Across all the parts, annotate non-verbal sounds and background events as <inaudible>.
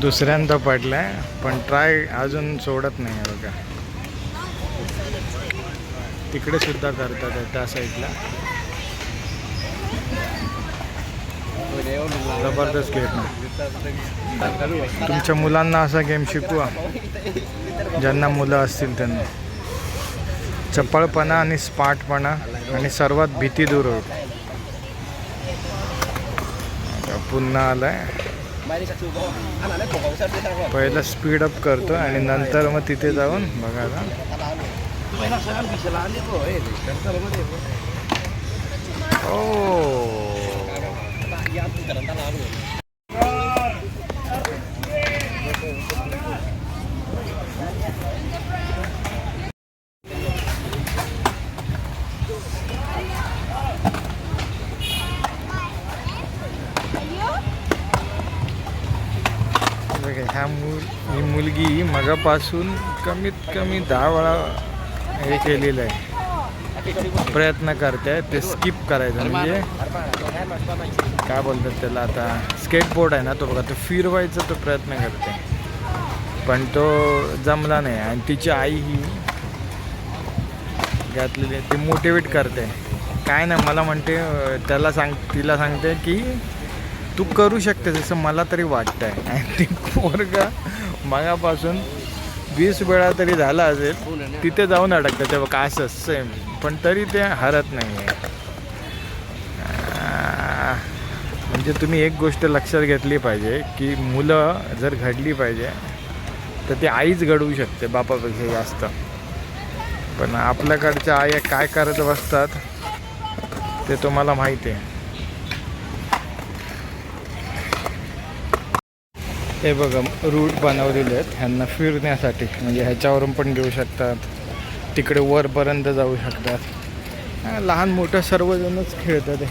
दुसऱ्यांदा पडलाय पण ट्राय अजून सोडत नाही बघा. तिकडे सुद्धा करतात त्या साईडला जबरदस्त गेम तुमच्या मुलांना असा गेम शिकवा. ज्यांना मुलं असतील त्यांना. चपळपणा आणि स्मार्टपणा आणि सर्वात भीती दूर होईल. पुन्हा आलाय. पहिलं स्पीड अप करतो आणि नंतर मग तिथे जाऊन बघायला. ओ बघा ह्या मुल ही मुलगी मगापासून कमीत कमी दहा वेळा हे केलेलं आहे. प्रयत्न करते ते स्किप करायचं म्हणजे. काय बोलतात त्याला आता स्केटबोर्ड आहे ना तो बघा तो फिरवायचा तो प्रयत्न करते. पण तो जमला नाही आणि तिची आई ही घातलेली आहे ती मोटिवेट करते. काय नाही मला म्हणते त्याला सांग तिला सांगते की तू करू शकते जसं मला तरी वाटतं आहे आणि ती पोरगा मगापासून वीस वेळा तरी झाला असेल तिथे जाऊन अडकतं. तेव्हा काय असं सेम पण तरी ते हरत नाही आहे म्हणजे तुम्ही एक गोष्ट लक्षात घेतली पाहिजे की मुलं जर घडली पाहिजे तर ती आईच घडवू शकते बापापेक्षा जास्त. पण आपल्याकडच्या आया काय करत बसतात ते तुम्हाला माहिती आहे. हे बघा रूट बनवलेले आहेत. ह्यांना फिरण्यासाठी म्हणजे ह्याच्यावरून पण घेऊ शकतात. तिकडे वरपर्यंत जाऊ शकतात. लहान मोठं सर्वजणच खेळतात हे.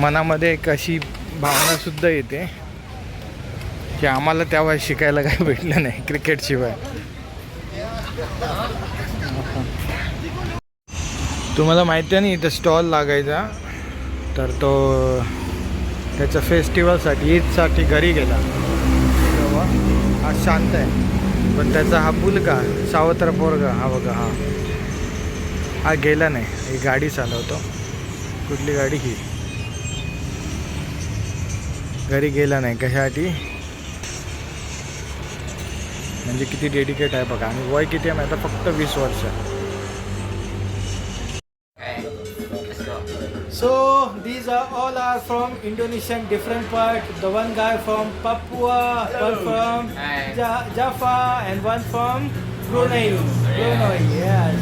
मनामध्ये एक अशी भावनासुद्धा येते की आम्हाला तेव्हा शिकायला काही भेटलं नाही क्रिकेटशिवाय तुम्हाला माहिती आहे ना इथं स्टॉल लागायचा. तर तो त्याच्या फेस्टिवलसाठी ईदसाठी घरी गेला. तेव्हा हा शांत आहे. पण त्याचा हा मुलगा सावत्र पोरगा हा बघा हा. हा गेला नाही. ही गाडी चालवतो. कुठली गाडी ही? घरी गेला नाही. कशासाठी? म्हणजे किती डेडिकेट आहे बघा. आणि वय किती आहे माहिती? फक्त वीस वर्ष. So these are all are from Indonesian different part. The one guy from Papua, one from ja- Java, and one from Brunei. Brunei, yes.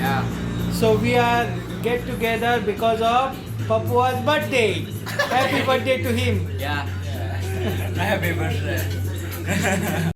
Yeah. So we are get together because of Papua's birthday. <laughs> Happy birthday to him. Yeah. <laughs> Happy birthday. <laughs>